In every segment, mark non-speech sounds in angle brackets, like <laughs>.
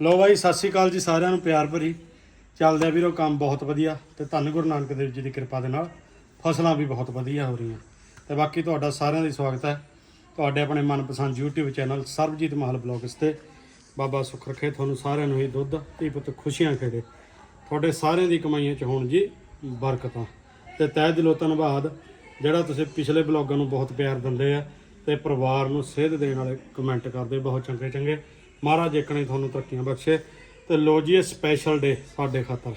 ਲੋ ਬਾਈ, ਸਤਿ ਸ਼੍ਰੀ ਅਕਾਲ ਜੀ ਸਾਰਿਆਂ ਨੂੰ, ਪਿਆਰ ਭਰੀ। ਚੱਲਦੇ ਆ ਵੀਰੋ, ਕੰਮ ਬਹੁਤ ਵਧੀਆ ਤੇ ਧੰਨ ਗੁਰੂ ਨਾਨਕ ਦੇਵ ਜੀ ਦੀ ਕਿਰਪਾ ਦੇ ਨਾਲ ਫਸਲਾਂ ਵੀ ਬਹੁਤ ਵਧੀਆ ਹੋ ਰਹੀਆਂ। ਤੇ ਬਾਕੀ ਤੁਹਾਡਾ ਸਾਰਿਆਂ ਦੀ ਸਵਾਗਤ ਹੈ। ਤੁਹਾਡੇ ਆਪਣੇ ਮਨਪਸੰਦ YouTube channel Sarabjit Mahal blogs ਤੇ। ਬਾਬਾ ਸੁੱਖ ਰੱਖੇ ਤੁਹਾਨੂੰ ਸਾਰਿਆਂ ਨੂੰ ਹੀ ਦੁੱਧ, ਧੀ ਪੁੱਤ ਖੁਸ਼ੀਆਂ ਖੇੜੇ। ਤੁਹਾਡੇ ਸਾਰਿਆਂ ਦੀ ਕਮਾਈਆਂ ਚ ਹੋਣ ਜੀ ਬਰਕਤਾਂ। ਤੇ ਤਹਿ ਦਿਲੋਂ ਧੰਨਵਾਦ, ਜਿਹੜਾ ਤੁਸੀਂ ਪਿਛਲੇ ਬਲੌਗਾਂ ਨੂੰ ਬਹੁਤ ਪਿਆਰ ਦਿੰਦੇ ਆ। ਤੇ ਪਰਿਵਾਰ ਨੂੰ ਸੇਧ ਦੇਣ ਵਾਲੇ ਕਮੈਂਟ ਕਰਦੇ, ਬਹੁਤ ਚੰਗੇ ਚੰਗੇ। ਮਹਾਰਾਜ ਏਕਣੇ ਤੁਹਾਨੂੰ ਤਰੱਕੀਆਂ ਬਖਸ਼ੇ। ਤੇ ਲੋ ਜੀ, ਇਹ ਸਪੈਸ਼ਲ ਡੇ ਸਾਡੇ ਖਾਤਰ।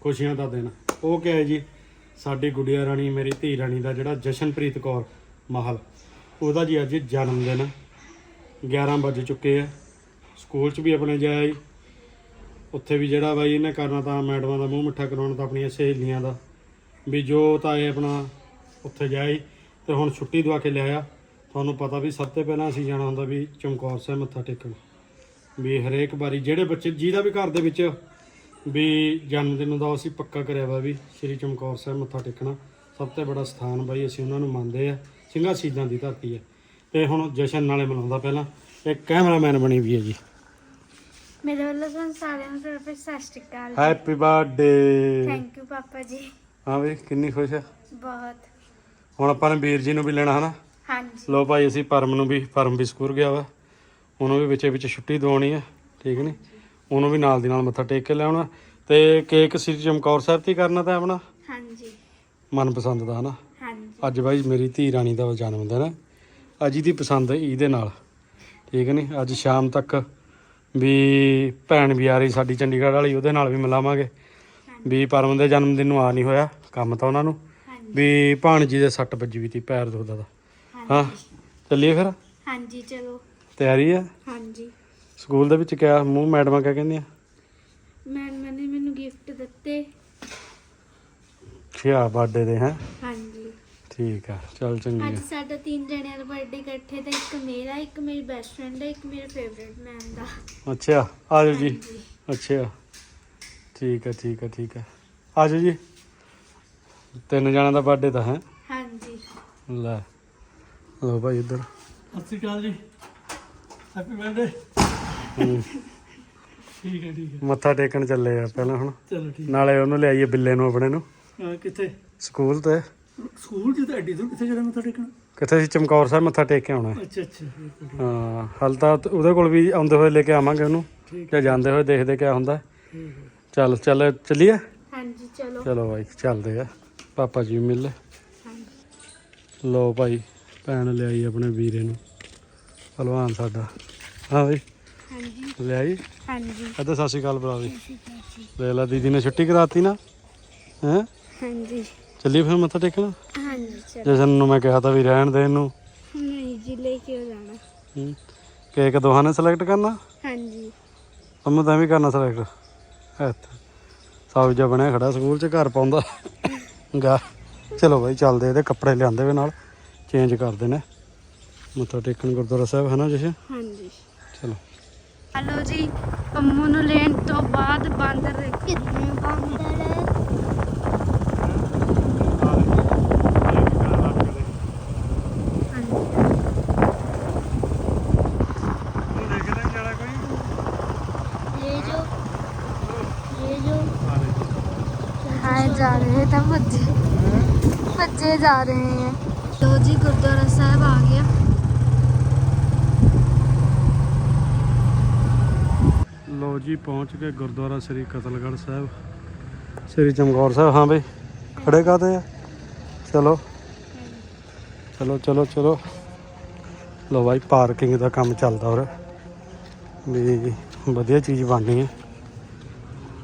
ਖੁਸ਼ੀਆਂ ਦਾ ਦਿਨ। ਉਹ ਕਿਹਾ ਜੀ, ਸਾਡੀ ਗੁੜੀਆ ਰਾਣੀ, ਮੇਰੀ ਧੀ ਰਾਣੀ ਦਾ ਜਿਹੜਾ ਜਸ਼ਨਪ੍ਰੀਤ ਕੌਰ ਮਾਹਲ, ਉਹਦਾ ਜੀ ਅੱਜ ਜਨਮ ਦਿਨ। 11 ਵੱਜ ਚੁੱਕੇ ਆ। ਸਕੂਲ 'ਚ ਵੀ ਆਪਣੇ ਜਾਇਆ ਜੀ। ਉੱਥੇ ਵੀ ਜਿਹੜਾ ਬਾਈ ਇਹਨੇ ਕਰਨਾ ਤਾਂ ਮੈਡਮਾਂ ਦਾ ਮੂੰਹ ਮਿੱਠਾ ਕਰਾਉਣਾ ਤਾਂ ਆਪਣੀਆਂ ਸਹੇਲੀਆਂ ਦਾ। ਵੀ ਜੋ ਤਾਂ ਇਹ ਆਪਣਾ, ਉੱਥੇ ਜਾਈ ਤੇ ਹੁਣ ਛੁੱਟੀ ਦਵਾ ਕੇ ਲਿਆਇਆ। ਤੁਹਾਨੂੰ ਪਤਾ ਵੀ ਸਭ ਤੋਂ ਪਹਿਲਾਂ ਅਸੀਂ ਜਾਣਾ ਹੁੰਦਾ ਵੀ ਚਮਕੌਰ ਸਾਹਿਬ ਮੱਥਾ ਟੇਕਣ। ਵੀ ਹਰੇਕ ਵਾਰੀ ਜਿਹੜੇ ਬੱਚੇ ਜਿਹਦਾ ਵੀ ਘਰ ਦੇ ਵਿੱਚ ਵੀ ਜਨਮ ਦਿਨ ਦਾ ਅਸੀਂ ਪੱਕਾ ਕਰਿਆ ਵਾ ਵੀ ਸ੍ਰੀ ਚਮਕੌਰ ਸਾਹਿਬ ਮੱਥਾ ਟੇਕਣਾ। ਸਭ ਤੋਂ ਬੜਾ ਸਥਾਨ ਬਾਈ ਅਸੀਂ ਉਹਨਾਂ ਨੂੰ ਮੰਨਦੇ ਆ। ਸਿੰਘਾਂ ਸ਼ਹੀਦਾਂ ਦੀ ਧਰਤੀ ਹੈ ਤੇ ਹੁਣ ਜਸ਼ਨ ਨਾਲੇ ਮਨਾਉਂਦਾ ਪਹਿਲਾਂ। ਇੱਕ ਕੈਮਰਾਮੈਨ ਬਣੀ ਵੀ ਹੈ ਜੀ। ਮੇਰੇ ਵੱਲੋਂ ਤੁਹਾਨੂੰ ਸਾਰਿਆਂ ਨੂੰ ਸਤਿ ਸ਼੍ਰੀ ਅਕਾਲ ਹੈਪੀ ਬਰਥਡੇ ਥੈਂਕ ਯੂ ਪਾਪਾ ਜੀ। ਹਾਂ ਵੀ ਕਿੰਨੀ ਖੁਸ਼ ਹੈ ਬਹੁਤ। ਹੁਣ ਆਪਾਂ ਨੇ ਵੀਰ ਜੀ ਨੂੰ ਵੀ ਲੈਣਾ ਹਨਾ? ਹਾਂਜੀ। ਲੋ ਭਾਈ ਅਸੀਂ ਪਰਮ ਨੂੰ ਵੀ ਪਰਮ ਵੀ ਸਕੂਲ ਗਿਆ ਵਾ। ਉਹਨੂੰ ਵੀ ਵਿੱਚੇ ਵਿੱਚ ਛੁੱਟੀ ਦਵਾਉਣੀ ਆ ਠੀਕ ਨਹੀਂ ਉਹਨੂੰ ਵੀ ਨਾਲ ਦੀ ਨਾਲ ਮੱਥਾ ਟੇਕ ਕੇ ਲਿਆਉਣਾ ਤੇ ਕੇਕ ਸ੍ਰੀ ਚਮਕੌਰ ਸਾਹਿਬ ਤੇ ਹੀ ਕਰਨਾ ਤਾਂ ਆਪਣਾ? ਹਾਂਜੀ। ਮਨਪਸੰਦ ਦਾ ਹਨਾ? ਹਾਂਜੀ। ਅੱਜ ਬਾਈ ਮੇਰੀ ਧੀ ਰਾਣੀ ਦਾ ਜਨਮ ਦਿਨ ਹੈ ਅੱਜ ਇਹਦੀ ਪਸੰਦ ਇਹਦੇ ਨਾਲ। ਠੀਕ ਨਹੀਂ ਅੱਜ ਸ਼ਾਮ ਤੱਕ ਵੀ ਭੈਣ ਵੀ ਆ ਰਹੀ ਸਾਡੀ ਚੰਡੀਗੜ੍ਹ ਵਾਲੀ ਉਹਦੇ ਨਾਲ ਵੀ ਮਿਲਾਵਾਂਗੇ। ਵੀ ਪਰਮ ਦੇ ਜਨਮ ਦਿਨ ਨੂੰ ਆ ਨਹੀਂ ਹੋਇਆ ਕੰਮ ਤਾਂ ਉਹਨਾਂ ਨੂੰ। ਵੀ ਭਾਣਜੀ ਦੇ ਸੱਟ ਵੱਜੀ ਵੀ ਤੀ ਪੈਰ ਦੁਖਦਾ ਦਾ ਹਾਂ ਚੱਲੀਏ ਫਿਰ? ਹਾਂਜੀ ਚਲੋ। ਤਿਆਰੀ ਆ? ਹਾਂਜੀ। ਸਕੂਲ ਦੇ ਵਿੱਚ ਕਿਆ ਮੂੰਹ ਮੈਡਮਾਂ ਕਿਆ ਕਹਿੰਦੀਆਂ? ਮੈਡਮ ਨੇ ਮੈਨੂੰ ਗਿਫਟ ਦਿੱਤੇ। ਖਿਆ ਬਰਥਡੇ ਦੇ ਹੈ? ਹਾਂਜੀ। ਠੀਕ ਆ ਚੱਲ ਚੰਗੀ ਅੱਜ ਆ। ਸਾਡਾ ਤਿੰਨ ਜਣਿਆਂ ਦਾ ਬਰਥਡੇ ਇਕੱਠੇ ਤੇ ਇੱਕ ਮੇਰਾ ਇੱਕ ਮੇਰੀ ਬੈਸਟ ਫਰੈਂਡ ਦਾ ਇੱਕ ਮੇਰੇ ਫੇਵਰਿਟ ਮੈਮ ਦਾ। ਅੱਛਾ ਆ ਜਾਓ ਜੀ। ਹਾਂਜੀ। ਅੱਛਾ। ਠੀਕ ਆ ਠੀਕ ਆ ਠੀਕ ਆ। ਆ ਜਾਓ ਜੀ। ਤਿੰਨ ਜਣਾਂ ਦਾ ਬਰਥਡੇ ਤਾਂ ਹੈ? ਹਾਂਜੀ। ਲੈ। ਲੋ ਭਾਈ ਇੱਧਰ। ਸਤਿ ਸ਼੍ਰੀ ਜੀ। ਹੈਪੀ ਬਰਥਡੇ ਠੀਕ ਹੈ ਠੀਕ ਹੈ। ਮੱਥਾ ਟੇਕਣ ਚੱਲੇ ਆ ਪਹਿਲਾਂ ਹੁਣ। ਚਲੋ ਠੀਕ ਨਾਲੇ ਉਹਨੂੰ ਲਿਆਈਏ ਬਿੱਲੇ ਨੂੰ ਆਪਣੇ ਨੂੰ। ਕਿੱਥੇ? ਸਕੂਲ ਤੇ। ਸਕੂਲ ਤਾਂ ਐਡੀ ਦੂਰ ਕਿੱਥੇ ਜਾਣਾ ਮੱਥਾ ਟੇਕਣ? ਕਿੱਥੇ ਸੀ? ਚਮਕੌਰ ਸਾਹਿਬ ਮੱਥਾ ਟੇਕ ਕੇ ਆਉਣਾ। ਹੈ। ਅੱਛਾ ਅੱਛਾ। ਠੀਕ ਹੈ, ਹਲ ਤਾਂ ਉਹਦੇ ਕੋਲ ਵੀ ਆਉਂਦੇ ਹੋਏ ਲੈ ਕੇ ਆਵਾਂਗੇ ਉਹਨੂੰ। ਠੀਕ ਜਾਂ ਜਾਂਦੇ ਹੋਏ ਦੇਖਦੇ ਕਿਆ ਹੁੰਦਾ। ਠੀਕ ਹੈ। ਚੱਲ ਚੱਲ ਚੱਲੀਏ? ਹਾਂਜੀ ਚਲੋ। ਚਲੋ ਭਾਈ ਚੱਲਦੇ ਆ। ਪਾਪਾ ਜੀ ਵੀ ਮਿਲ ਹਾਂਜੀ। ਲੋ ਭਾਈ। ਭੈਣ ਲਿਆਈ ਆਪਣੇ ਵੀਰੇ ਨੂੰ। ਪਹਿਲਵਾਨ ਸਾਡਾ। ਹਾਂ ਭਾਈ ਹਾਂਜੀ। ਲਿਆਈ? ਹਾਂਜੀ। ਇੱਧਰ ਸਤਿ ਸ਼੍ਰੀ ਅਕਾਲ ਬੁਲਾ ਦੀ ਦੇਖ ਲਾ ਦੀਦੀ ਨੇ ਛੁੱਟੀ ਕਰਾਤੀ ਨਾ। ਹੈ? ਹਾਂਜੀ। ਚੱਲੀ ਫਿਰ ਮੱਥਾ ਟੇਕਣ? ਹਾਂਜੀ ਚਲੋ ਜਸ਼ਨ ਨੂੰ ਮੈਂ ਕਿਹਾ ਤਾਂ ਵੀ ਰਹਿਣ ਦੇ ਇਹਨੂੰ। ਨਹੀਂ ਜੀ ਲੈ ਕੇ ਜਾਣਾ? ਹੂੰ। ਕੇਕ ਦੋਹਾਂ ਨੇ ਸਿਲੈਕਟ ਕਰਨਾ? ਹਾਂਜੀ। ਅੰਮੂ ਤਾਂ ਵੀ ਕਰਨਾ ਸਿਲੈਕਟ ਇੱਥੇ ਸਬਜ਼ਾ ਬਣਿਆ ਖੜਾ ਸਕੂਲ 'ਚ ਘਰ ਪਾਉਂਦਾ। ਗਾ। ਚਲੋ ਭਾਈ ਚੱਲਦੇ ਇਹਦੇ ਕੱਪੜੇ ਲਿਆਂਦੇ ਵੇ ਨਾਲ। ਚੇਂਜ ਕਰਦੇ ਨੇ ਮੱਥਾ ਟੇਕਣ ਗੁਰਦੁਆਰਾ ਸਾਹਿਬ ਹੈ ਨਾ ਜਸ਼ਨ ਹਾਂਜੀ ਚਲੋ ਹਲੋ ਜੀ ਪੰਮੂ ਨੂੰ ਲੈਣ ਤੋਂ ਬਾਅਦ ਬਾਂਦਰ ਕਿੰਨੇ ਬਾਂਦਰ ये जो ये जो हाय जा रहे हैं तब बच्चे बच्चे जा रहे हैं ਗੁਰਦੁਆਰਾ ਸਾਹਿਬ ਆ ਗਿਆ। ਲੋ ਜੀ, ਪਹੁੰਚ ਕੇ ਗੁਰਦੁਆਰਾ ਸ੍ਰੀ ਕਤਲਗੜ੍ਹ ਸਾਹਿਬ। ਸ੍ਰੀ ਚਮਕੌਰ ਸਾਹਿਬ, ਹਾਂ ਬਈ ਖੜੇ ਕਾਤੇ ਆ? ਚਲੋ। ਚਲੋ ਚਲੋ ਚਲੋ। ਲੋ ਬਾਈ, ਪਾਰਕਿੰਗ ਦਾ ਕੰਮ ਚੱਲਦਾ ਹੋਰ ਵੀ ਵਧੀਆ ਚੀਜ਼ ਬਣਨੀ ਹੈ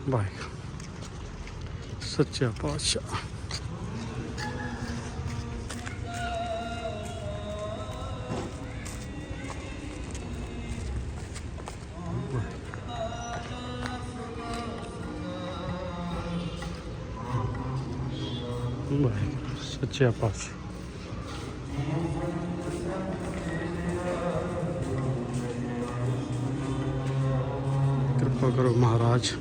ਬਾਈ, ਸੱਚਾ ਪਾਤਸ਼ਾਹ। ਵਾਹਿਗੁਰੂ ਸੱਚਾ ਕਿਰਪਾ ਕਰੋ ਮਹਾਰਾਜ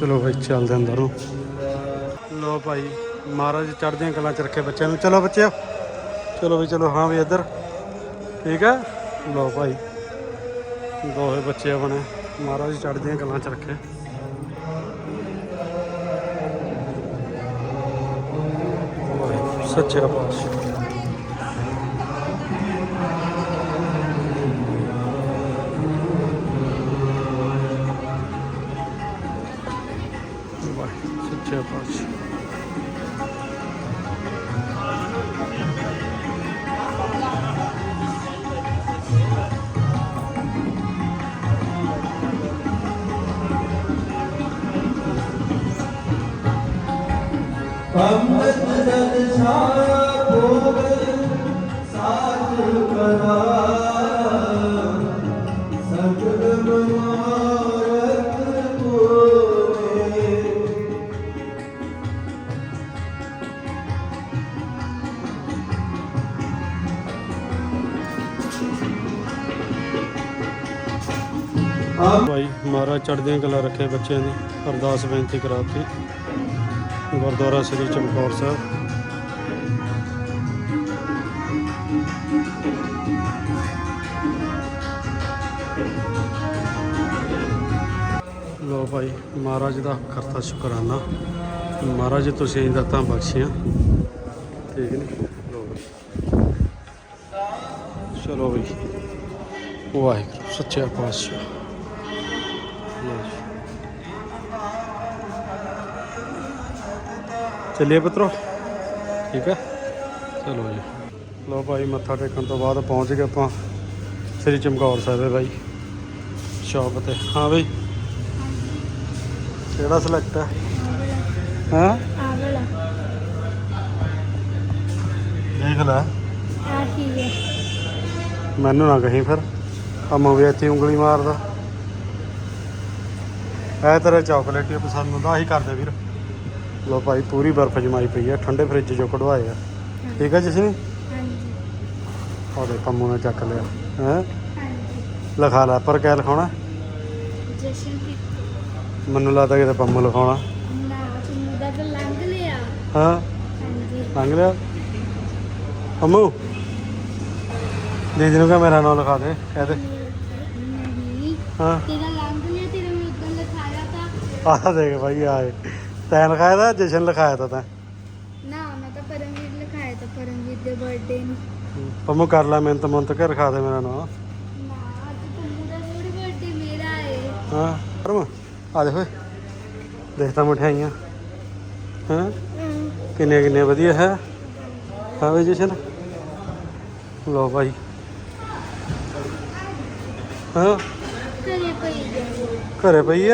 ਚਲੋ ਭਾਈ, ਚੱਲਦੇ ਅੰਦਰ। ਨੂੰ ਲੋ ਭਾਈ, ਮਹਾਰਾਜ ਚੜ੍ਹਦੀਆਂ ਕਲਾਂ ਚ ਰੱਖੇ ਬੱਚਿਆਂ ਨੂੰ। ਚਲੋ ਬੱਚਿਓ। ਚਲੋ ਵੀ ਚਲੋ, ਹਾਂ ਵੀ ਇੱਧਰ। ਠੀਕ ਹੈ? ਲੋ ਭਾਈ। ਦੋਹੇ ਬੱਚੇ ਬਣੇ ਮਹਾਰਾਜ ਚੜ੍ਹਦੀਆਂ ਕਲਾਂ ਚ ਰੱਖੇ। ਵਾਹਿਗੁਰੂ ਸੱਚੇ ਪਾਤਸ਼ਾਹ। ਵਾਹਿਗੁਰੂ, ਸੱਚੇ ਪਾਤਸ਼ਾਹ। ਭਾਈ ਮਹਾਰਾਜ ਚੜ੍ਹਦੀਆਂ ਕਲਾ ਰੱਖੇ ਬੱਚਿਆਂ ਦੀ ਅਰਦਾਸ ਬੇਨਤੀ ਕਰਾਤੀ। ਗੁਰਦੁਆਰਾ ਸ੍ਰੀ ਚਮਕੌਰ ਸਾਹਿਬ। ਭਾਈ ਮਹਾਰਾਜ ਦਾ ਕਰਤਾ ਸ਼ੁਕਰਾਨਾ। ਮਹਾਰਾਜ ਤੁਸੀਂ ਦਾਤਾਂ ਬਖਸ਼ੀਆਂ। ਠੀਕ ਨੇ? ਚਲੋ ਭਾਈ ਵਾਹਿਗੁਰੂ, ਸੱਚਾ ਪਾਤਸ਼ਾਹ। ਲਓ ਚੱਲੀਏ ਪੁੱਤਰੋ। ਠੀਕ ਹੈ ਚਲੋ ਜੀ। ਲੋ ਭਾਈ, ਮੱਥਾ ਟੇਕਣ ਤੋਂ ਬਾਅਦ ਪਹੁੰਚ ਗਏ ਆਪਾਂ। ਸ੍ਰੀ ਚਮਕੌਰ ਸਾਹਿਬ ਹੈ ਭਾਈ ਸ਼ਾਪ ਤੇ। ਹਾਂ ਬਈ। ਕਿਹੜਾ ਸਿਲੈਕਟ ਹੈ? ਹਾਂ ਆ। ਵਾਲਾ ਦੇਖ ਲੈ। ਆ ਕੀ ਹੈ ਮੈਨੂੰ ਨਾ ਕਹੀਂ ਫਿਰ। ਅੰਮਾ ਵੀ ਇੱਥੇ ਉਂਗਲੀ ਮਾਰਦਾ। ਐ ਤੇਰਾ ਚਾਕਲੇਟ ਹੀ ਪਸੰਦ ਹੁੰਦਾ ਆਹੀ ਕਰਦੇ ਵੀਰ। ਲੋ ਭਾਈ ਪੂਰੀ ਬਰਫ਼ ਜਮਾਈ ਪਈ ਆ ਠੰਡੇ ਫ੍ਰਿਜ ਚੋਂ ਕਢਵਾਏ ਆ। ਠੀਕ ਹੈ ਜਸਨੀ ਹਾਂਜੀ। ਉਹਦੇ ਪੰਮੂ ਨੇ ਚੱਕ ਲਿਆ। ਹੈ? ਹਾਂਜੀ। ਲਿਖਾ ਲੈ ਪਰ ਕਿਆ ਲਿਖਾਉਣਾ? ਜਸ਼ਨਪ੍ਰੀਤ ਮੈਨੂੰ ਲੱਗਦਾ ਕਿਤੇ ਪੰਮੂ ਲਿਖਾਉਣਾ। ਨਾ ਤੁਹਾਨੂੰ ਦਾ ਤਾਂ ਲੰਘ ਲਿਆ। ਹਾਂ? ਹਾਂਜੀ। ਲੰਘ ਲਿਆ? ਪੰਮੂ ਮੇਰਾ ਨਾਮ ਲਿਖਾ ਦੇ ਕਹਦੇ ਨਹੀਂ ਹਾਂ। ਤੇਰਾ ਲੰਘ ਲਿਆ ਤੇਰਾ ਮੈਂ ਉਦੋਂ ਲਿਖਾਇਆ ਤਾਂ। ਆਹ ਦੇਖ ਭਾਈ ਆਏ ਤੈਂ ਲਿਖਾਇਆ ਤਾਂ ਜਸ਼ਨ ਲਿਖਾਇਆ ਤਾਂ ਤੈਂ। ਨਾ ਮੈਂ ਤਾਂ ਪਰਮਵੀਰ ਲਿਖਾਇਆ ਤਾਂ ਪਰਮਵੀਰ ਦੇ ਬਰਥਡੇ ਨੂੰ। ਪੰਮੂ ਕਰ ਲੈ ਮਿਹਨਤ ਮੁੰਤ ਕੇ ਲਿਖਾ ਦੇ ਮੇਰਾ ਨਾਮ। ਨਾ ਅੱਜ ਪੰਮੂ ਦਾ ਥੋੜੀ ਬਰਥਡੇ ਮੇਰਾ ਏ। ਹਾਂ ਪਰਮ। ਆ ਦੇਖੋ ਦੇਖਤਾ ਮਠਿਆਈਆਂ। ਹਾਂ? ਕਿੰਨੇ ਕਿੰਨੇ ਵਧੀਆ, ਹੈ? ਹਾਂ ਵੀ ਜਸ਼ਨ? ਲੋ ਭਾਈ। ਹਾਂ? ਘਰੇ ਪਈ ਹੈ ਘਰੇ ਪਈ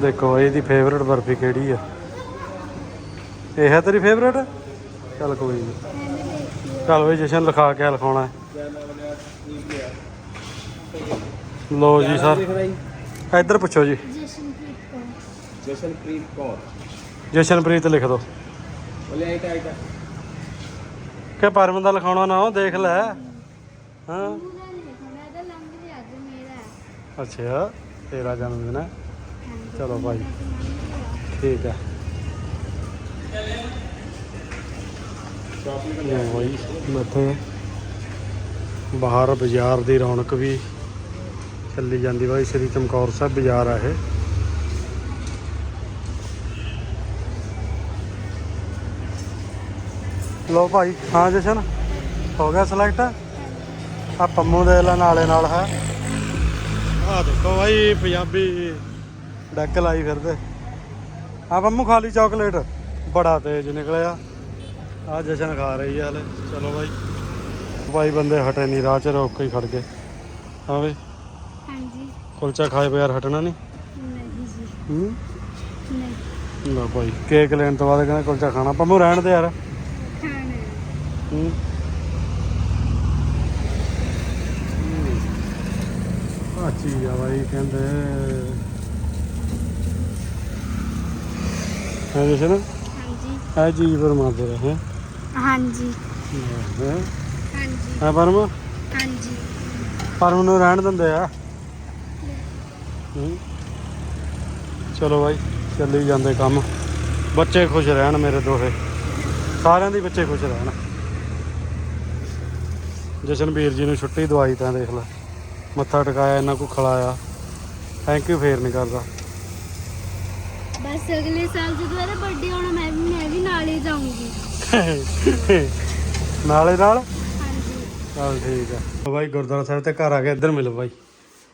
ਦੇਖੋ ਇਹਦੀ ਫੇਵਰਿਟ ਬਰਫੀ ਕਿਹੜੀ ਆ? ਇਹ ਹੈ ਤੇਰੀ ਫੇਵਰਿਟ ਚੱਲ ਕੋਈ ਨਹੀਂ ਚੱਲ ਵੇ ਜਸ਼ਨ ਲਿਖਾ ਕੇ ਲਿਖਾਉਣਾ ਹੈ। ਲੋ ਜੀ ਸਰ। ਇੱਧਰ ਪੁੱਛੋ ਜੀ। ਜਸ਼ਨਪ੍ਰੀਤ ਕੌਰ। ਜਸ਼ਨਪ੍ਰੀਤ ਕੌਰ ਜਸ਼ਨਪ੍ਰੀਤ ਲਿਖ ਦੋ। ਬੋਲੇ ਆਈ ਟਾਈ ਦਾ ਕਿ ਪਰਮ ਦਾ ਲਿਖਾਉਣਾ ਨਾ ਉਹ ਦੇਖ ਲੈ। ਹਾਂ। ਅੱਛਾ ਤੇਰਾ ਜਨਮ ਦਿਨ ਹੈ। ਚਲੋ ਭਾਈ ਠੀਕ ਹੈ। ਲਓ ਭਾਈ ਮੱਥੇ ਬਾਹਰ ਬਾਜ਼ਾਰ ਦੀ ਰੌਣਕ ਵੀ ਚੱਲੀ ਜਾਂਦੀ ਬਾਈ, ਸ੍ਰੀ ਚਮਕੌਰ ਸਾਹਿਬ ਬਾਜ਼ਾਰ ਆ ਇਹ। ਲੋ ਭਾਈ, ਹਾਂ ਜਸ਼ਨ, ਹੋ ਗਿਆ ਸਿਲੈਕਟ ਆ ਪੰਮੂ ਦੇ ਲੈ ਨਾਲੇ ਨਾਲ ਹੈ। ਆ ਦੇਖੋ ਭਾਈ ਪੰਜਾਬੀ ਡੱਕ ਲਾਈ ਫਿਰਦੇ। ਆ ਪੰਮੂ ਖਾਲੀ ਚਾਕਲੇਟ ਬੜਾ ਤੇਜ਼ ਨਿਕਲਿਆ। ਆ ਜਸ਼ਨ ਖਾ ਰਹੀ ਆ ਹਲੇ। ਚਲੋ ਭਾਈ ਭਾਈ ਬੰਦੇ ਹਟੇ ਨਹੀਂ ਰਾਹ ਚ ਰੋਕ ਕੇ ਖੜ ਗਏ। ਹਾਂ ਵੇ ਹਾਂਜੀ। ਕੁਲਚਾ ਖਾਏ ਬਗੈਰ ਹਟਣਾ ਨਹੀਂ? ਨਹੀਂ ਜੀ। ਨਹੀਂ। ਲਓ ਭਾਈ ਕੇਕ ਲੈਣ ਤੋਂ ਬਾਅਦ ਕਹਿੰਦਾ ਕੁਲਚਾ ਖਾਣਾ। ਪੰਮੂ ਰਹਿਣ ਦੇ ਯਾਰ। ਖਾਣਾ। ਹੂੰ? ਅੱਛੀ ਆ ਭਾਈ ਕਹਿੰਦੇ। ਹੈ ਜੀ ਸਰ ਹਾਂਜੀ। ਹੈ ਜੀ ਪਰਮਾਤਮਾ ਦਾ ਹੈ? ਹਾਂਜੀ। ਹੈ? ਹਾਂਜੀ। ਹੈ ਪਰਮ? ਹਾਂਜੀ। ਪਰਮ ਨੂੰ ਰਹਿਣ ਦਿੰਦੇ ਆ। ਚਲੋ ਬਾਈ ਚੱਲੀ ਜਾਂਦੇ ਕੰਮ। ਬੱਚੇ ਖੁਸ਼ ਰਹਿਣ ਮੇਰੇ ਦੋਹੇ। ਸਾਰਿਆਂ ਦੇ ਬੱਚੇ ਖੁਸ਼ ਰਹਿਣ। ਜਸ਼ਨਵੀਰ ਜੀ ਨੂੰ ਛੁੱਟੀ ਦਵਾਈ ਤਾਂ ਦੇਖ ਲੈ। ਮੱਥਾ ਟਿਕਾਇਆ ਇਹਨਾਂ ਕੋ ਖਲਾਇਆ। ਥੈਂਕ ਯੂ ਫੇਰ ਨਹੀਂ ਕਰਦਾ। ਬਸ ਅਗਲੇ ਸਾਲ ਜਦੋਂ ਇਹਦਾ ਬਰਥਡੇ ਆਉਣਾ ਮੈਂ ਵੀ ਮੈਂ ਵੀ ਨਾਲ ਹੀ ਜਾਊਂਗੀ। <laughs> ਨਾਲੇ ਨਾਲ? ਹਾਂਜੀ। ਚਲ ਠੀਕ ਆ। ਲਓ ਬਾਈ ਗੁਰਦੁਆਰਾ ਸਾਹਿਬ ਤੇ ਘਰ ਆ ਗਿਆ ਇੱਧਰ ਮਿਲੋ ਬਾਈ।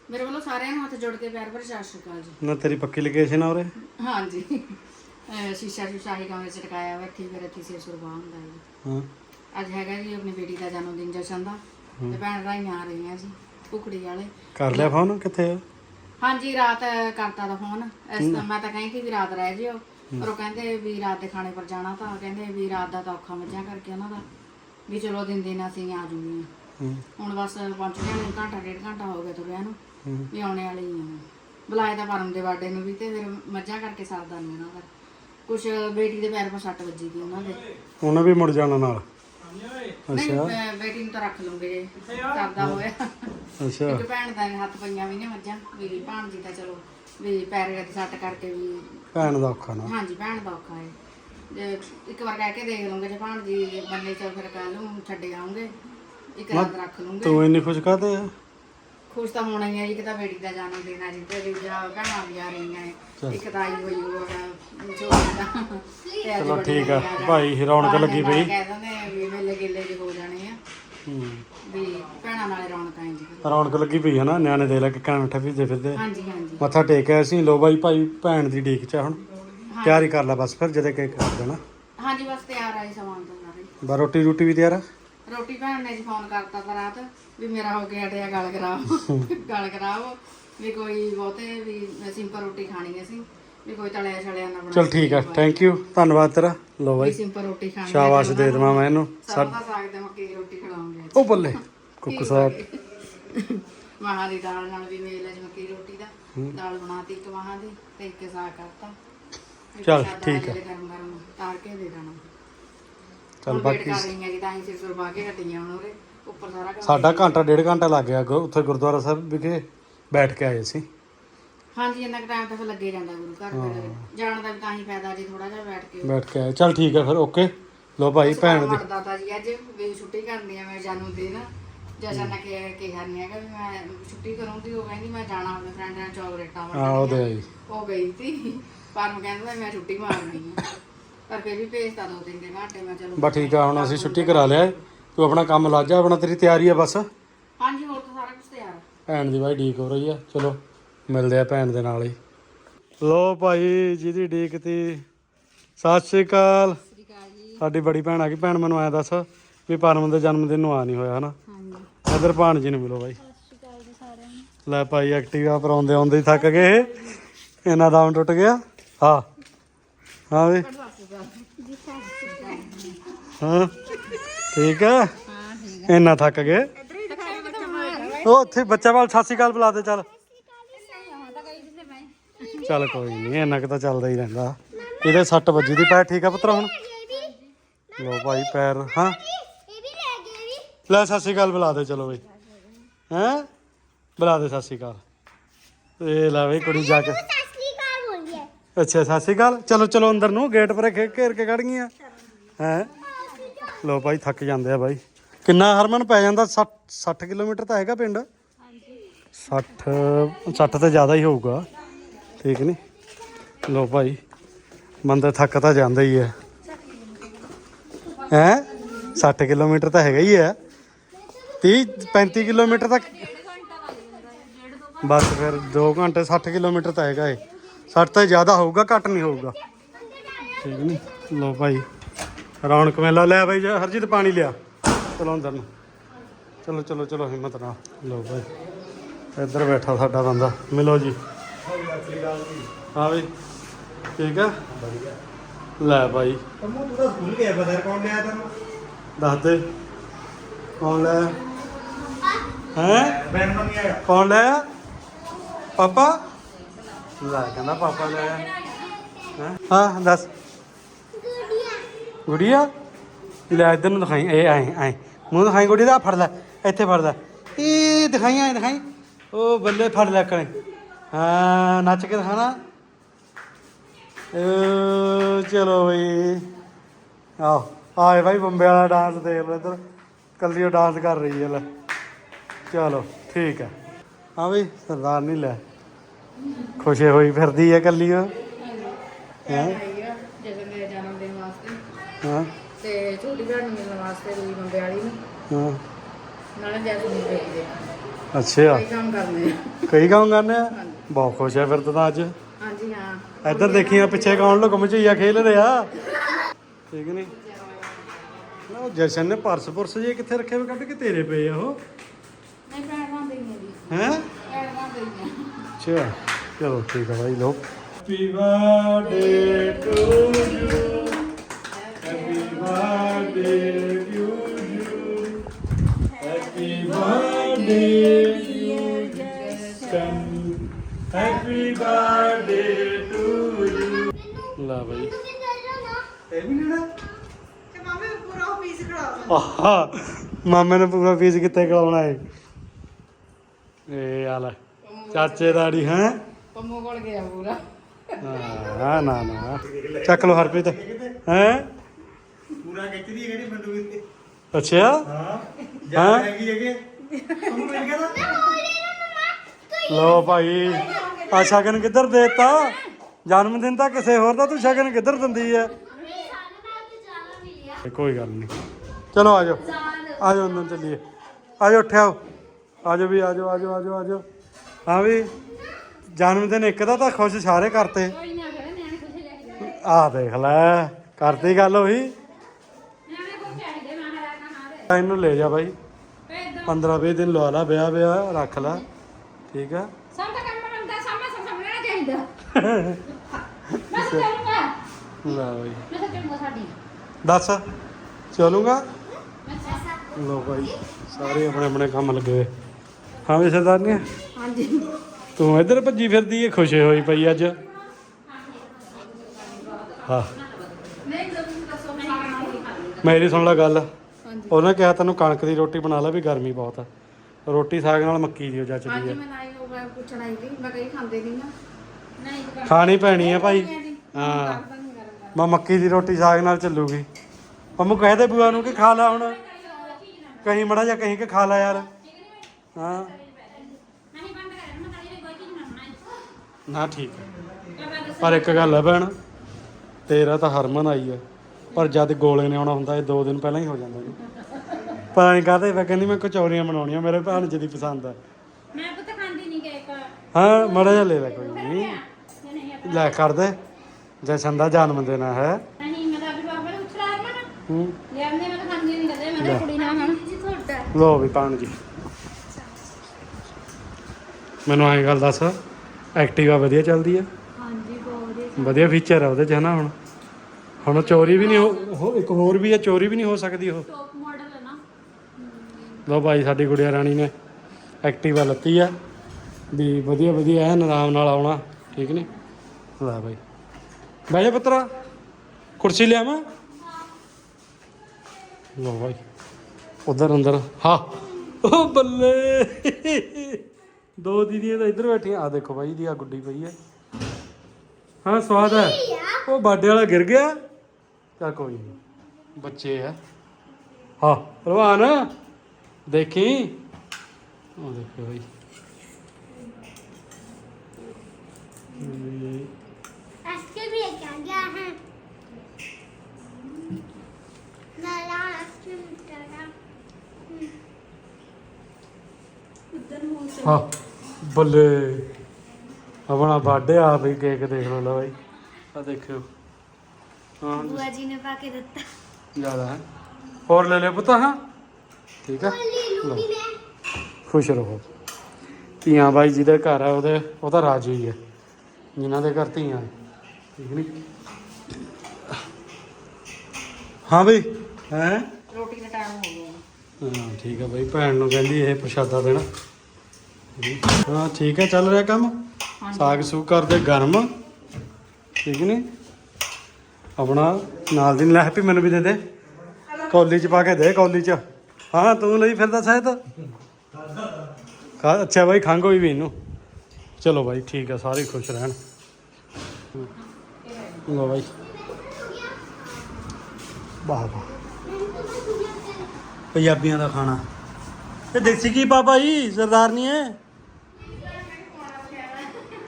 ਮੇਰੇ ਵੱਲੋਂ ਸਾਰਿਆਂ ਨੂੰ ਹੱਥ ਜੋੜ ਕੇ ਪਿਆਰ ਭਰੀ ਸਤਿ ਸ਼੍ਰੀ ਅਕਾਲ ਜੀ। ਨਾ ਤੇਰੀ ਪੱਕੀ ਲੋਕੇਸ਼ਨ ਆ ਉਰੇ? ਹਾਂਜੀ। ਅਹ ਸ਼ੀਸ਼ਾ ਸ਼ੂਸ਼ਾ ਹੀ ਕਮਰੇ ਚ ਟਕਾਇਆ ਹੋਇਆ ਫਿਰ ਇੱਥੇ ਸੇ ਸੁਰਬਾ ਹੁੰਦਾ ਹੈ ਜੀ ਹਾਂ। ਅੱਜ ਹੈਗਾ ਜੀ ਆਪਣੀ ਬੇਟੀ ਦਾ ਜਨਮ ਦਿਨ ਜਸ਼ਨ ਦਾ ਤੇ ਭੈਣ ਭਰਾਈਆਂ ਆ ਰਹੀਆਂ ਜੀ ਕੁਕੜੀ ਵਾਲੇ। ਕਰ ਲਿਆ ਫੋਨ ਕਿੱਥੇ ਆ? ਹਾਂਜੀ ਰਾਤ ਕਰਤਾ ਦਾ ਫੋਨ ਇਸ ਤਾਂ ਮੈਂ ਤਾਂ ਕਹਿੰਦੀ ਵੀ ਰਾਤ ਰਹਿ ਜਿਓ। ਪਰ ਉਹ ਕਹਿੰਦੇ ਵੀ ਰਾਤ ਦੇ ਖਾਣੇ ਪਰ ਜਾਣਾ ਤਾਂ ਕਹਿੰਦੇ ਵੀ ਰਾਤ ਦਾ ਤਾਂ ਔਖਾ ਮੱਝਾਂ ਕਰਕੇ ਉਹਨਾਂ ਦਾ ਵੀ ਚਲੋ ਦਿਨ ਦਿਨ ਅਸੀਂ ਆ ਜੂਗੀਆਂ ਹੂੰ ਹੁਣ ਬਸ ਪਹੁੰਚ ਗਏ ਨੇ ਘੰਟਾ ਡੇਢ ਘੰਟਾ ਹੋ ਗਿਆ ਤੁਰਿਆ ਨੂੰ। ਵੀ ਆਉਣੇ ਵਾਲੇ ਹੀ ਆ। ਬੁਲਾਏ ਤਾਂ ਪਰਮ ਦੇ ਬਾਡੇ ਨੂੰ ਵੀ ਤੇ ਫਿਰ ਮੱਝਾਂ ਕਰਕੇ ਸਰਦਾ ਨਹੀਂ ਉਹਨਾਂ ਦਾ। ਕੁਛ ਬੇਟੀ ਦੇ ਪੈਰ 'ਤੇ ਸੱਟ ਵੱਜੀ ਦੀ ਉਹਨਾਂ ਦੇ। ਉਹਨੇ ਵੀ ਮੁੜ ਜਾਣਾ ਨਾਲ। ਨਹੀਂ ਮੈਂ ਬੇਟੀ ਨੂੰ ਤਾਂ ਰੱਖ ਲੂੰਗੇ ਜੇ। ਸਰਦਾ ਹੋਇਆ। ਅੱਛਾ। ਇੱਕ ਭੈਣ ਦਾ ਹੱਥ ਪਈਆਂ ਵੀ ਨੇ ਮੱਝਾਂ ਵੀ ਭਾਣ ਜੀ ਤਾਂ ਚਲੋ ਵੀ ਪੈਰ ਦੇ ਸੱਟ ਕਰਕੇ ਵੀ ਭੈਣ ਦਾ ਔਖਾ ਨਾ। ਹਾਂਜੀ ਭੈਣ ਦਾ ਔਖਾ ਹੈ ਜੇ ਇੱਕ ਵਾਰ ਕਹਿ ਕੇ ਦੇਖ ਲੂੰਗੇ ਜੇ ਭਾਣ ਜੀ ਬੰਨੇ ਚਲ ਫਿਰ ਕੱਲ ਨੂੰ ਛੱਡੇ ਆਉਂਗੇ। ਇੱਕ ਰਾਤ ਰੱਖ ਲੂੰਗੇ। ਤੂੰ ਇੰਨੀ ਖੁਸ਼ ਕਾਤੇ ਆ? ਖੁਸ਼ ਤਾਂ ਹੋਣਾ ਹੀ ਹੈ ਜੀ ਕਿ ਤਾਂ ਬੇਟੀ ਦਾ ਜਨਮ ਦਿਨ ਹੈ ਜੀ ਤੇ ਦੂਜਾ ਭੈਣਾਂ ਵੀ ਆ ਰਹੀਆਂ ਨੇ ਇੱਕ ਤਾਂ ਆਈ ਹੋਈ ਹੈ ਅੱਜ ਚਲੋ ਠੀਕ ਆ। ਭਾਈ ਰੌਣਕ ਲੱਗੀ ਪਈ। ਕਹਿ ਦਿੰਦੇ ਆ ਵੀ ਮੇਲੇ ਗੇਲੇ ਜਿਹੇ ਹੋ ਜਾਣੇ ਆ। ਹੂੰ। ਵੀ ਭੈਣਾਂ ਨਾਲੇ ਰੌਣਕਾਂ ਜੀ। ਲੱਗੀ ਪਈ ਹੈ ਨਾ ਨਿਆਣੇ ਦੇ ਲੈ ਕੇ ਕਾਣ ਉੱਠੇ ਫਿਰਦੇ ਫਿਰਦੇ। ਹਾਂਜੀ ਹਾਂਜੀ। ਮੱਥਾ ਟੇਕਿਆ ਸੀ ਲੋ ਬਾਈ ਭਾਈ ਭੈਣ ਦੀ ਡੀਕ ਚ ਆ ਹੁਣ। ਤਿਆਰੀ ਕਰ ਲੈ ਬਸ ਫਿਰ ਜਦੇ ਕੇਕ ਕਰ ਦੇਣਾ ਹਾਂਜੀ ਬਸ ਤਿਆਰ ਆ ਜੀ ਸਮਾਨ ਤੋਂ ਸਾਰੇ ਬਾ ਰੋਟੀ ਰੂਟੀ ਵੀ ਤਿਆਰ ਆ? ਰੋਟੀ ਭੈਣ ਨੇ ਜੀ ਫੋਨ ਕਰਤਾ ਤਾਂ ਰਾਤ ਵੀ ਮੇਰਾ ਹੋ ਗਿਆ ਅਟਿਆ ਗਲ ਕਰਾਓ ਗਲ ਕਰਾਓ ਵੀ ਕੋਈ ਬਹੁਤੇ ਵੀ ਸਿੰਪਲ ਰੋਟੀ ਖਾਣੀ ਅਸੀਂ। ਵੀ ਕੋਈ ਤਲਿਆ ਛਲਿਆ ਨਾ ਬਣਾ ਚਲ ਠੀਕ ਆ। ਥੈਂਕ ਯੂ ਧੰਨਵਾਦ ਤੇਰਾ। ਲੋ ਬਾਈ। ਸਿੰਪਲ ਰੋਟੀ ਖਾਣੀ ਸ਼ਾਬਾਸ਼ ਦੇ ਦੇਵਾਂ ਮੈਂ ਇਹਨੂੰ। ਸਰੋਂ ਦਾ ਸਾਗ ਤੇ ਮੱਕੀ ਦੀ ਰੋਟੀ ਖਿਲਾਉਂਗੇ ਉਹ ਬੱਲੇ ਕੁੱਕ ਸਾਹਿਬ। ਮਾਹਾਂ ਦੀ ਦਾਲ ਨਾਲ ਵੀ ਮੇਲ ਹੈ ਮੱਕੀ ਦੀ ਰੋਟੀ ਦਾ। ਦਾਲ ਬਣਾਤੀ ਇੱਕ ਮਾਹਾਂ ਦੀ ਤੇ ਇੱਕ ਸਾਗ ਕਰਤਾ। ਚੱਲ, ਠੀਕ ਆ। ਗਰਮ ਗਰਮ ਤਾਰ ਕੇ ਦੇ ਦੇਣਾ। ਚਲ ਬਾਕੀ ਕਰ ਰਹੀਆਂ ਜੀ ਤਾਂ ਹੀ ਸਿਰ ਸੁਰਬਾ ਕੇ ਹਟੀਆਂ ਹੁਣ ਉਹਦੇ ਉੱਪਰ ਸਾਰਾ ਕੰਮ ਸਾਡਾ ਘੰਟਾ ਡੇਢ ਘੰਟਾ ਲੱਗ ਗਿਆ ਗੁ- ਉੱਥੇ ਗੁਰਦੁਆਰਾ ਸਾਹਿਬ ਵਿਖੇ ਬੈਠ ਕੇ ਆਏ ਸੀ। ਹਾਂਜੀ ਇੰਨਾ ਟਾਈਮ ਤਾਂ ਫਿਰ ਲੱਗੇ ਰਹਿੰਦਾ ਗੁਰੂ ਘਰ ਫਿਰ ਜਾਣ ਦਾ ਵੀ ਤਾਂ ਹੀ ਫਾਇਦਾ ਜੀ ਥੋੜਾ ਜਿਹਾ ਬੈਠ ਕੇ। ਬੈਠ ਕੇ ਆਏ। ਚਲ ਠੀਕ ਆ ਫਿਰ ਓਕੇ। ਲੋ ਭਾਈ ਭੈਣ ਦੀ ਮਰਦਾ ਤਾਂ ਜੀ ਅੱਜ ਵੀ ਛੁੱਟੀ ਕਰਨੀ ਆ ਮੈਂ ਜਨਮ ਦਿਨ ਜਸ਼ਨ ਨੇ ਕਿਹਾ ਕਿਹਾ ਨਹੀਂ ਹੈਗਾ ਵੀ ਮੈਂ ਛੁੱਟੀ ਕਰੂੰਗੀ ਉਹ ਕਹਿੰਦੀ ਮੈਂ ਜਾਣਾ ਆਪਣੇ ਫਰੈਂਡ ਨਾਲ ਚੌਕਲੇਟਾਂ ਆ ਵੰਡਣੀਆਂ ਉਹਦੇ ਆਈ ਉਹ ਗਈ ਸੀ ਪਰ ਮੈਂ ਕਹਿੰਦਾ ਮੈਂ ਛੁੱਟੀ ਮਾਰਨੀ ਆ। ਪਰ ਫਿਰ ਵੀ ਭੇਜਤਾ ਦੋ ਤਿੰਨ ਦੇ ਘੰਟੇ ਮੈਂ ਚਲੋ ਬਸ ਠੀਕ ਆ ਹੁਣ ਅਸੀਂ ਛੁੱਟੀ ਕਰਾ ਲਿਆ ਏ। ਤੂੰ ਆਪਣਾ ਕੰਮ ਲੱਗ ਜਾ ਆਪਣਾ ਤੇਰੀ ਤਿਆਰੀ ਆ ਬਸ। ਹਾਂਜੀ ਹੋਰ ਤਾਂ ਸਾਰਾ ਕੁਝ ਤਿਆਰ ਆ। ਭੈਣ ਦੀ ਭਾਈ ਡੀਕ ਹੋ ਰਹੀ ਆ ਚਲੋ ਮਿਲਦੇ ਆ ਭੈਣ ਦੇ ਨਾਲ ਹੀ। ਲੋ ਭਾਈ ਜਿਹਦੀ ਡੀਕ ਤੀ ਸਤਿ ਸ਼੍ਰੀ ਅਕਾਲ ਸਾਡੀ ਬੜੀ ਭੈਣ ਆ ਗਈ। ਭੈਣ ਮੈਨੂੰ ਆਇਆ ਦੱਸ ਵੀ ਪਰਮ ਦੇ ਜਨਮ ਦਿਨ ਨੂੰ ਆ ਨਹੀਂ ਹੋਇਆ ਹਨਾ? ਹਾਂਜੀ। ਇਧਰ ਭਾਣ ਜੀ ਨੂੰ ਮਿਲੋ ਬਾਈ। ਸਤਿ ਸ਼੍ਰੀ ਅਕਾਲ ਜੀ ਸਾਰਿਆਂ ਨੂੰ। ਲੈ ਭਾਈ ਐਕਟਿਵਾ ਪਰ ਆਉਂਦੇ ਆਉਂਦੇ ਹੀ ਥੱਕ ਗਏ ਇਹ। ਇਹਨਾਂ ਦਾ ਹੁਣ ਟੁੱਟ ਗਿਆ। ਹਾਂ। ਹਾਂ ਵੀ। ਹਾਂ, ਠੀਕ ਆ ਇੰਨਾ ਥੱਕ ਗਏ? ਉਹ ਉੱਥੇ ਬੱਚਾ ਵਾਲ ਸਤਿ ਸ਼੍ਰੀ ਅਕਾਲ ਬੁਲਾ ਦੇ, ਚੱਲ। ਚੱਲ ਕੋਈ ਨਹੀਂ ਇੰਨਾ ਕੁ ਤਾਂ ਚੱਲਦਾ ਹੀ ਰਹਿੰਦਾ। ਇਹਦੇ ਸੱਟ ਵੱਜੀ ਦੀ ਪੈਰ, ਠੀਕ ਆ ਪੁੱਤਰ ਹੁਣ? ਲੋ ਭਾਈ ਪੈਰ, ਹਾਂ। ਲੈ ਸਤਿ ਸ਼੍ਰੀ ਅਕਾਲ ਬੁਲਾ ਦੇ, ਚਲੋ ਬਈ। ਹੈਂ? ਬੁਲਾ ਦੇ ਸਤਿ ਸ਼੍ਰੀ ਅਕਾਲ। ਇਹ ਲੈ ਬਈ ਕੁੜੀ ਜਾ ਕੇ। ਅੱਛਾ, ਸਤਿ ਸ਼੍ਰੀ ਅਕਾਲ। ਚਲੋ ਚਲੋ, ਅੰਦਰ ਨੂੰ, ਗੇਟ ਪਰੇ ਘੇ- ਘੇਰ ਕੇ ਖੜ ਗਈਆਂ। ਹੈ? ਲੋ ਭਾਈ, ਥੱਕ ਜਾਂਦੇ ਆ ਬਾਈ ਕਿੰਨਾ ਹਰਮਨ, ਪੈ ਜਾਂਦਾ 60 60 ਕਿਲੋਮੀਟਰ ਤਾਂ ਹੈਗਾ ਪਿੰਡ? 60 60 ਤਾਂ ਜ਼ਿਆਦਾ ਹੀ ਹੋਊਗਾ। ਠੀਕ ਨਹੀਂ ਲੋ ਭਾਈ, ਬੰਦਾ ਥੱਕ ਤਾਂ ਜਾਂਦਾ ਹੀ ਹੈ ਹੈ? 60 ਕਿਲੋਮੀਟਰ ਤਾਂ ਹੈਗਾ ਹੀ ਹੈ 30 35 ਕਿਲੋਮੀਟਰ ਤੱਕ ਬਸ ਫਿਰ 2 ਘੰਟੇ 60 ਕਿਲੋਮੀਟਰ ਤਾਂ ਹੈਗਾ ਏ। 60 ਤਾਂ ਜ਼ਿਆਦਾ ਹੋਊਗਾ ਘੱਟ ਨਹੀਂ ਹੋਊਗਾ। ਠੀਕ ਨਹੀਂ ਲੋ ਭਾਈ ਰੌਣਕ ਮੇਲਾ। ਲੈ ਬਾਈ ਜੀ ਹਰਜੀਤ ਪਾਣੀ ਲਿਆ। ਚਲੋ ਅੰਦਰ ਨੂੰ। ਚਲੋ ਚਲੋ ਚਲੋ ਹਿੰਮਤ ਨਾਲ। ਲੋ ਭਾਈ ਇੱਧਰ ਬੈਠਾ ਸਾਡਾ ਬੰਦਾ। ਮਿਲੋ ਜੀ। ਹਾਂ ਬਈ ਠੀਕ ਆ? ਲੈ ਭਾਈ। ਤਮੂ ਤੂੰ ਤਾਂ ਸਕੂਲ ਗਿਆ ਬਦਰ ਕੌਣ ਲਿਆ ਤੈਨੂੰ? ਦੱਸ ਦੇ। ਕੌਣ ਲੈ ਹੈ? ਬੈਨ ਕੌਣ ਲੈ ਪਾਪਾ? ਲੈ, ਕਹਿੰਦਾ ਪਾਪਾ ਲੈ। ਹੈਂ? ਹਾਂ, ਦੱਸ। ਗੁੜੀਆ? ਲੈ, ਇਧਰ ਨੂੰ ਦਿਖਾਈ। ਇਹ ਆਏ ਆਏ। ਮੂੰਹ ਦਿਖਾਈ ਗੁੜੀਆ ਦਾ? ਆਹ ਫੜ ਲੈ। ਇੱਥੇ ਫੜ ਲੈ। ਇਹ ਦਿਖਾਈ, ਆਏ ਦਿਖਾਈ। ਉਹ ਬੱਲੇ ਫੜ ਲੈ ਕਣੇ ਹਾਂ, ਨੱਚ ਕੇ ਦਿਖਾਣਾ। ਓ ਚਲੋ ਬਈ। ਆਓ। ਆਏ ਭਾਈ ਬੰਬੇ ਵਾਲਾ ਡਾਂਸ ਦੇਖ ਲਓ ਇੱਧਰ। ਕੱਲੀ ਉਹ ਡਾਂਸ ਕਰ ਰਹੀ ਹੈ, ਲੈ। ਚਲੋ, ਠੀਕ ਹੈ। ਆ ਬਈ ਸਰਦਾਰ ਨਹੀਂ ਲੈ। ਖੁਸ਼ੇ ਹੋਈ ਫਿਰਦੀ ਹੈ ਕੱਲੀ ਉਹ? ਹੈਂ? ਆ ਜਸ਼ਨ ਦੇ ਜਨਮ ਦਿਨ ਵਾਸਤੇ। ਹਾਂ। ਤੇ ਛੋਟੀ ਭੈਣ ਨੂੰ ਮਿਲਣ ਵਾਸਤੇ ਰੂਈ ਵਾਲੀ ਨੂੰ। ਹਾਂ। ਨਾਲੇ ਜੈਸਮੀਨ ਦੇ ਦੇ ਅੱਛਾ। ਕਈ ਕੰਮ ਕਰਨੇ ਆ। ਕਈ ਕੰਮ ਕਰਨੇ ਆ? ਬਹੁਤ ਖੁਸ਼ ਹੈ ਫਿਰ ਤਾਂ ਅੱਜ। ਹਾਂਜੀ ਹਾਂ। ਇੱਧਰ ਦੇਖੀਆਂ ਪਿੱਛੇ ਕੌਣ ਲੁਕਮ ਝਈਆ ਖੇਲ ਰਿਹਾ? ਠੀਕ ਨਹੀਂ ਨਾ ਉਹ ਜਸ਼ਨ ਨੇ ਪਰਸ ਪੁਰਸ ਜੇ ਕਿੱਥੇ ਰੱਖੇ ਹੋਏ ਕੱਢ ਕੇ ਤੇਰੇ ਪਏ ਆ ਉਹ। ਨਹੀਂ ਭੈਣ ਜੀ ਹੈ? ਭੈਣ ਅੱਛਾ। ਚਲੋ ਠੀਕ ਹੈ ਭਾਈ ਲੋ happy birthday to you happy birthday to you happy birthday you Jashan happy birthday to you ਲਾ ਭਾਈ ਇਹ ਵੀ ਲੈਣਾ ਆਹਾ ਮਾਮੇ ਨੇ ਪੂਰਾ ਫੀਸ ਕਿੱਥੇ ਕਰਾਉਣਾ ਹੈ ਇਹ ਆ ਲੈ ਚਾਚੇ ਦਾੜੀ ਹੈ? ਪੰਮੋ ਕੋਲ ਗਿਆ ਪੂਰਾ। ਨਾ ਨਾ ਨਾ। ਚੱਕ ਲੋ ਹਰਪ੍ਰੀਤ। ਹੈ? ਪੂਰਾ ਖਿੱਚਦੀ ਹੈ ਕਿਹੜੀ ਬੰਦੂਕ ਤੇ ਅੱਛਾ? ਹਾਂ। ਜਾਂ ਹੈਗੀ ਹੈਗੇ? ਤੁਹਾਨੂੰ ਮਿਲ ਗਿਆ ਨਾ ਲੋ ਭਾਈ ਆ ਸ਼ਗਨ ਕਿੱਧਰ ਦੇਤਾ? ਜਨਮ ਦਿਨ ਤਾਂ ਕਿਸੇ ਹੋਰ ਦਾ ਤੂੰ ਸ਼ਗਨ ਕਿੱਧਰ ਦਿੰਦੀ ਹੈ? ਕੋਈ ਗੱਲ ਨਹੀਂ। ਚਲੋ ਆ ਜਾਓ। ਆ ਜਾਓ ਅੰਦਰ ਚੱਲੀਏ। ਆ ਜਾਓ ਉੱਠਿਓ ਆ ਜਾਓ ਵੀ ਆ ਜਾਓ ਆ ਜਾਓ ਆ ਜਾਓ ਆ ਜਾਓ। ਹਾਂ ਵੀ। ਜਨਮ ਦਿਨ ਇੱਕ ਦਾ ਤਾਂ ਖੁਸ਼ ਸਾਰੇ ਕਰਤੇ। ਆ ਦੇਖ ਲੈ ਕਰਤੀ ਗੱਲ ਉਹੀ। ਇਹਨੂੰ ਲੈ ਜਾ ਬਾਈ। 15 20 ਦਿਨ ਲਵਾ ਲਾ ਵਿਆਹ ਵਿਆਹ ਰੱਖ ਲਾ। ਠੀਕ ਆ? ਸਭ ਦਾ ਕੰਮ ਬਣਦਾ ਸਾਹਮਣੇ ਸਭ ਸਾਹਮਣੇ ਚਾਹੀਦਾ। <laughs> ਮੈਂ ਸੋਚੂਗਾ ਲੈ ਬਾਈ। ਮੈਂ ਸੋਚੂਗਾ ਸਾਡੀ। ਦੱਸ ਚਲੂਗਾ? ਮੈਂ ਲੋ ਭਾਈ ਸਾਰੇ ਆਪਣੇ ਆਪਣੇ ਕੰਮ ਲੱਗੇ ਹੋਏ। ਹਾਂ ਵੀ ਸਰਦਾਰਨੀ ਹਾਂਜੀ। ਤੂੰ ਇੱਧਰ ਭੱਜੀ ਫਿਰਦੀ ਏ ਖੁਸ਼ੀ ਹੋਈ ਪਈ ਅੱਜ। ਹਾਂ। ਮੇਰੀ ਸੁਣ ਲੈ ਗੱਲ। ਉਹਨੇ ਕਿਹਾ ਤੈਨੂੰ ਕਣਕ ਦੀ ਰੋਟੀ ਬਣਾ ਲੈ ਵੀ ਗਰਮੀ ਬਹੁਤ ਆ। ਰੋਟੀ ਸਾਗ ਨਾਲ ਮੱਕੀ ਦੀ ਹੋ ਜੱਚਦੀ ਹਾਂਜੀ ਹੈ ਮੈਂ ਨਾਈ ਉਹ ਮੈਂ ਪੁੱਛਣ ਆਈ ਸੀ ਮੈਂ ਕਹੀ ਖਾਂਦੇ ਨਹੀਂ ਨਾ। ਨਹੀਂ ਦੁਕਾਨ ਖਾਣੀ ਪੈਣੀ ਹੈ ਭਾਈ। ਹਾਂ। ਮੈਂ ਮੱਕੀ ਦੀ ਰੋਟੀ ਸਾਗ ਨਾਲ ਚੱਲੂਗੀ। ਪੰਮੂ ਕਹਿ ਦੇ ਬੁਆ ਨੂੰ ਕਿ ਖਾ ਲੈ ਹੁਣ। ਕਹੀਂ ਮੜਾ ਜਾ ਕਹੀਂ ਕਿ ਖਾ ਲੈ ਯਾਰ। ਹਾਂ ਨਹੀਂ ਬੰਦ ਕਰ ਮੈਂ ਤਾਂ ਇਹ ਕੋਈ ਚੀਜ਼ ਨਾ ਬਣਾਈ ਨਾ ਠੀਕ ਹੈ। ਪਰ ਇੱਕ ਗੱਲ ਹੈ ਭੈਣ ਤੇਰਾ ਤਾਂ ਹਰਮਨ ਆਈ ਹੈ। ਪਰ ਜਦ ਗੋਲੇ ਨੇ ਆਉਣਾ ਹੁੰਦਾ ਇਹ ਦੋ ਦਿਨ ਪਹਿਲਾਂ ਹੀ ਹੋ ਜਾਂਦਾ ਜੀ। ਪਤਾ ਨਹੀਂ ਕਾਹਤੇ ਮੈਂ ਕਹਿੰਦੀ ਮੈਂ ਕਚੌਰੀਆਂ ਬਣਾਉਣੀਆਂ ਮੇਰੇ ਭੈਣ ਜੀ ਦੀ ਪਸੰਦ ਹੈ। ਮੈਂ ਪੁੱਤ ਖਾਂਦੀ ਨਹੀਂ ਕੇਕ। ਹਾਂ ਮੜਾ ਜਾ ਲੈ ਲੈ ਕੋਈ ਨਹੀਂ ਲੈ ਕਰ ਦੇ। ਜਸ਼ਨ ਦਾ ਜਨਮ ਦਿਨ ਹੈ। ਨਹੀਂ ਮੈਂ ਤਾਂ ਆਪਣੇ ਬਾਬਾ ਨੂੰ ਉਛਲਾ ਰਮਨ ਹੂੰ। ਲਿਆਉਂਦੇ ਮੈਂ ਤਾਂ ਖਾਂਦੀ ਨਹੀਂ ਕਦੇ। ਮੈਂ ਤਾਂ ਕੁੜੀ ਨਾਲ ਹਾਂ ਜੀ ਤੁਹਾਡਾ। ਲੋ ਵੀ ਪਾਣ ਜੀ। ਮੈਨੂੰ ਐਂ ਗੱਲ ਦੱਸ। ਐਕਟਿਵਾ ਵਧੀਆ ਚੱਲਦੀ ਹੈ ਹਾਂਜੀ ਬਹੁਤ ਵਧੀਆ ਫੀਚਰ ਆ। ਉਹਦੇ 'ਚ ਹਨਾ ਹੁਣ? ਹੁਣ ਚੋਰੀ ਵੀ ਨਹੀਂ ਹੋ ਹੋ- ਇੱਕ ਹੋਰ ਵੀ ਹੈ ਚੋਰੀ ਵੀ ਨਹੀਂ ਹੋ ਸਕਦੀ ਉਹ? ਟੌਪ ਮਾਡਲ ਹੈ ਨਾ। ਲੋ ਭਾਈ ਸਾਡੀ ਗੁੜੀਆ ਰਾਣੀ ਨੇ ਐਕਟਿਵਾ ਲੱਤੀ ਆ। ਵੀ ਵਧੀਆ ਵਧੀਆ ਐਨ ਆਰਾਮ ਨਾਲ ਆਉਣਾ ਠੀਕ ਨਹੀਂ ਲੈ ਭਾਈ ਬਹਿ ਜਾ ਪੁੱਤਰਾ ਕੁਰਸੀ ਲਿਆਵਾਂ? ਲੋ ਭਾਈ ਉਧਰ ਅੰਦਰ ਹਾਂ। ਉਹ ਬੱਲੇ। ਦੋ ਦੀਦੀਆਂ ਤਾਂ ਇੱਧਰ ਬੈਠੀਆਂ ਆ ਦੇਖੋ ਬਾਈ ਦੀ ਆ ਗੁੱਡੀ ਪਈ ਹੈ। ਹਾਂ ਸਵਾਦ ਹੈ। ਉਹ ਬਾਡੇ ਵਾਲਾ ਗਿਰ ਗਿਆ। ਚਾ ਕੋਈ ਨਹੀਂ ਬੱਚੇ ਹੈ। ਹਾਂ ਰਵਾਨ ਦੇਖੀ? ਉਹ ਦੇਖੋ ਬਾਈ। ਅਸਕੇ ਵੀ ਬੱਲੇ ਆਪਣਾ ਬਰਥਡੇ ਆ ਵੀ ਕੇਕ ਦੇਖ ਲਓ ਨਾ ਬਾਈ। ਆ ਦੇਖਿਓ। ਹਾਂ ਜੀ। ਨੇ ਪਾ ਕੇ ਦਿੱਤਾ। ਜ਼ਿਆਦਾ ਹੈ ਹੋਰ ਲੈ ਲੈ ਪੁੱਤ ਹਾਂ। ਠੀਕ ਆ। ਖੁਸ਼ ਰਹੋ। ਧੀਆਂ ਬਾਈ ਜਿਹਦੇ ਘਰ ਆ ਉਹਦੇ ਉਹਦਾ ਰਾਜ ਹੀ ਹੈ ਜਿਨ੍ਹਾਂ ਦੇ ਘਰ ਧੀਆਂ ਹੈ ਠੀਕ ਨਹੀਂ ਹਾਂ ਬਈ। ਹੈ? ਰੋਟੀ ਦਾ ਟਾਈਮ ਹੋ ਗਿਆ। ਹਾਂ ਠੀਕ ਆ ਬਾਈ। ਭੈਣ ਨੂੰ ਕਹਿੰਦੀ ਇਹ ਪ੍ਰਸ਼ਾਦਾ ਦੇਣਾ। ਹਾਂ ਠੀਕ ਹੈ ਚੱਲ ਰਿਹਾ ਕੰਮ? ਸਾਗ ਸੂਗ ਕਰਦੇ ਗਰਮ। ਠੀਕ ਨਹੀਂ ਆਪਣਾ ਨਾਲ ਦੀ ਨਾਲ ਹੈਪੀ ਮੈਨੂੰ ਵੀ ਦੇ ਦੇ। ਕੌਲੀ ਚ ਪਾ ਕੇ ਦੇ ਕੌਲੀ ਚ। ਹਾਂ ਤੂੰ ਲਈ ਫਿਰਦਾ ਕਾ ਅੱਛਾ ਬਾਈ ਖੰਗ ਹੋਈ ਵੀ ਇਹਨੂੰ। ਚਲੋ ਬਾਈ ਠੀਕ ਹੈ ਸਾਰੇ ਖੁਸ਼ ਰਹਿਣ। ਲੋ ਬਾਈ। ਵਾਹ ਵਾਹ। ਪੰਜਾਬੀਆਂ ਦਾ ਖਾਣਾ। ਇਹ ਦੇਸੀ ਕੀ ਪਾਪਾ ਜੀ ਸਰਦਾਰ ਨਹੀਂ ਹੈ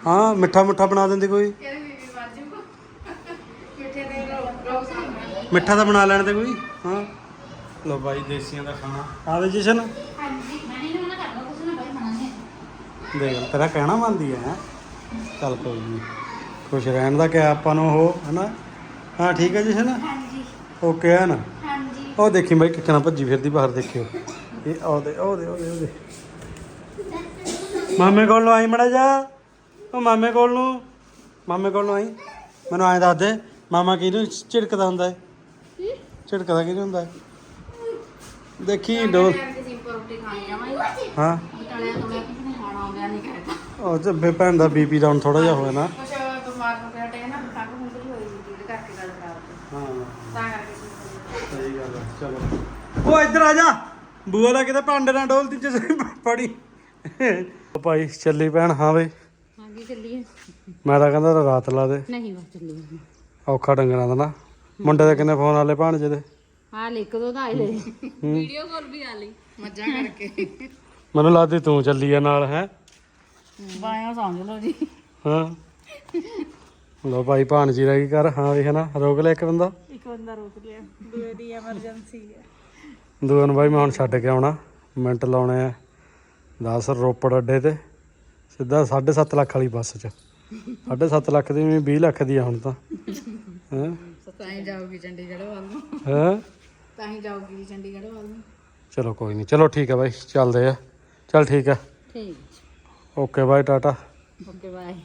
ਹਾਂ ਮਿੱਠਾ ਮੁੱਠਾ ਬਣਾ ਦਿੰਦੇ ਕੋਈ? ਮਿੱਠਾ ਤਾਂ ਬਣਾ ਲੈਣ ਤੇ ਕੋਈ? ਹਾਂ। ਲੋ ਬਾਈ ਦੇਸੀਆਂ ਦਾ ਖਾਣਾ। ਆਵੇ ਜਸ਼ਨ। ਦੇਖ ਲੈ, ਤੇਰਾ ਕਹਿਣਾ ਮੰਨਦੀ ਹੈ। ਚੱਲ ਕੋਈ ਨਹੀਂ ਖੁਸ਼ ਰਹਿਣ ਦਾ ਕਿਹਾ ਆਪਾਂ ਨੂੰ ਉਹ ਹਨਾ? ਹਾਂ ਠੀਕ ਹੈ ਜਸ਼ਨ? ਹਾਂਜੀ। ਓਕੇ ਹੈ ਨਾ? ਹਾਂਜੀ। ਉਹ ਦੇਖੀ ਬਾਈ ਕਿੱਕਣਾ ਭੱਜੀ ਫਿਰਦੀ ਬਾਹਰ ਦੇਖਿਓ। ਇਹ ਆਉਦੇ ਆਉਦੇ ਆਉਦੇ ਆਉਦੇ। ਮਾਮੇ ਕੋਲ ਨੂੰ ਆਈ ਮੜਾ ਜਾ। ਉਹ ਮਾਮੇ ਕੋਲ ਨੂੰ। ਮਾਮੇ ਕੋਲ ਨੂੰ ਆਈ। ਮੈਨੂੰ ਐਂ ਦੱਸ ਦੇ ਮਾਮਾ ਕਿਹਨੂੰ ਝਿੜਕਦਾ ਹੁੰਦਾ ਹੈ? ਝਿੜਕਦਾ ਕਿਹਨੂੰ ਹੁੰਦਾ ਹੈ? ਦੇਖੀ ਕਰਕੇ ਸਿੰਪਲ ਰੋਟੀ ਖਾਣੀ ਜਾਵਾਂਗੇ ਹਾਂ। ਤਲਿਆ ਤੁਲਿਆ ਕੁਝ ਨਹੀਂ ਖਾਣਾ ਆਉਂਦਾ ਨਹੀਂ ਕਰਦਾ। ਉਹ ਤੇ ਭੈਣ ਦਾ ਬੀਪੀ ਡਾਊਨ ਥੋੜਾ ਜਿਹਾ ਹੋਇਆ ਨਾ। ਕੁਛ ਦਿਮਾਗ ਨੂੰ ਹਟੇ ਨਾ ਖੰਗ ਹੁੰਦੀ ਹੋਈ ਸੀ ਜਿਹਦੇ ਕਰਕੇ ਗੱਲ ਖਰਾਬ ਹੋਈ ਹਾਂ। ਤਾਂ ਕਰਕੇ ਸਿੰਪਲ ਸਹੀ ਗੱਲ ਹੈ ਚਲੋ। ਉਹ ਇੱਧਰ ਆ ਜਾ। ਬੂਆ ਦਾ ਕਿਤੇ ਭਾਂਡੇ ਨਾਲ ਡੋਲਦੀ ਜਿਸ ਪੜੀ ਭਾਈ ਚੱਲੀ ਭੈਣ ਹਾਂ ਬਈ। ਚੱਲੀਏ। ਮੈਂ ਤਾਂ ਕਹਿੰਦਾ ਰਾਤ ਲਾ ਦੇ। ਨਹੀਂ ਬਸ ਚੱਲੀਏ ਔਖਾ ਡੰਗਰਾਂ ਦਾ ਨਾ। ਮੁੰਡੇ ਦੇ ਕਿੰਨੇ ਫੋਨ ਆਲੇ ਭਾਣਜੇ ਦੇ? ਆ ਲੈ ਇੱਕ ਦੋ ਤਾਂ ਆਏ ਲੈ ਵੀਡੀਓ ਕਾਲ ਵੀ ਆ ਲਈ ਮੱਝਾਂ ਕਰਕੇ। ਮੈਨੂੰ ਲੱਗਦੀ ਤੂੰ ਚੱਲੀ ਆ ਨਾਲ ਹੈ? ਬਾਇਆ ਸਮਝ ਲਓ ਜੀ। ਹਾਂ। ਲੋ ਭਾਈ ਭਾਣਜੀ ਰਹਿ ਗਈ ਕਰ ਹਾਂ ਵੀ ਹੈ ਨਾ ਰੋਕ ਲਿਆ ਇੱਕ ਬੰਦਾ? ਇੱਕ ਬੰਦਾ ਰੋਕ ਲਿਆ। ਦੂਏ ਦੀ ਐਮਰਜੈਂਸੀ ਹੈ। ਦੂਏ ਨੂੰ ਬਾਈ ਮੈਂ ਹੁਣ ਛੱਡ ਕੇ ਆਉਣਾ। ਮਿੰਟ ਲਾਉਣੇ ਆ। 10 ਰੋਪੜ ਅੱਡੇ ਤੇ। ਸਿੱਧਾ 7.5 ਲੱਖ ਵਾਲੀ ਬੱਸ 'ਚ। 7.5 ਲੱਖ ਦੀ ਵੀ 20 ਲੱਖ ਦੀ ਆ ਹੁਣ ਤਾਂ। ਹੈ? ਤਾਂ ਹੀ ਜਾਊਗੀ ਚੰਡੀਗੜ੍ਹ ਵੱਲ ਨੂੰ। ਹੈ? ਤਾਂ ਹੀ ਜਾਊਗੀ ਚੰਡੀਗੜ੍ਹ ਵੱਲ ਨੂੰ। ਚਲੋ ਕੋਈ ਨਹੀਂ ਚਲੋ ਠੀਕ ਹੈ ਬਾਈ ਚੱਲਦੇ ਆ। ਚੱਲ ਠੀਕ ਹੈ ਠੀਕ। Okay bye Tata. Okay bye.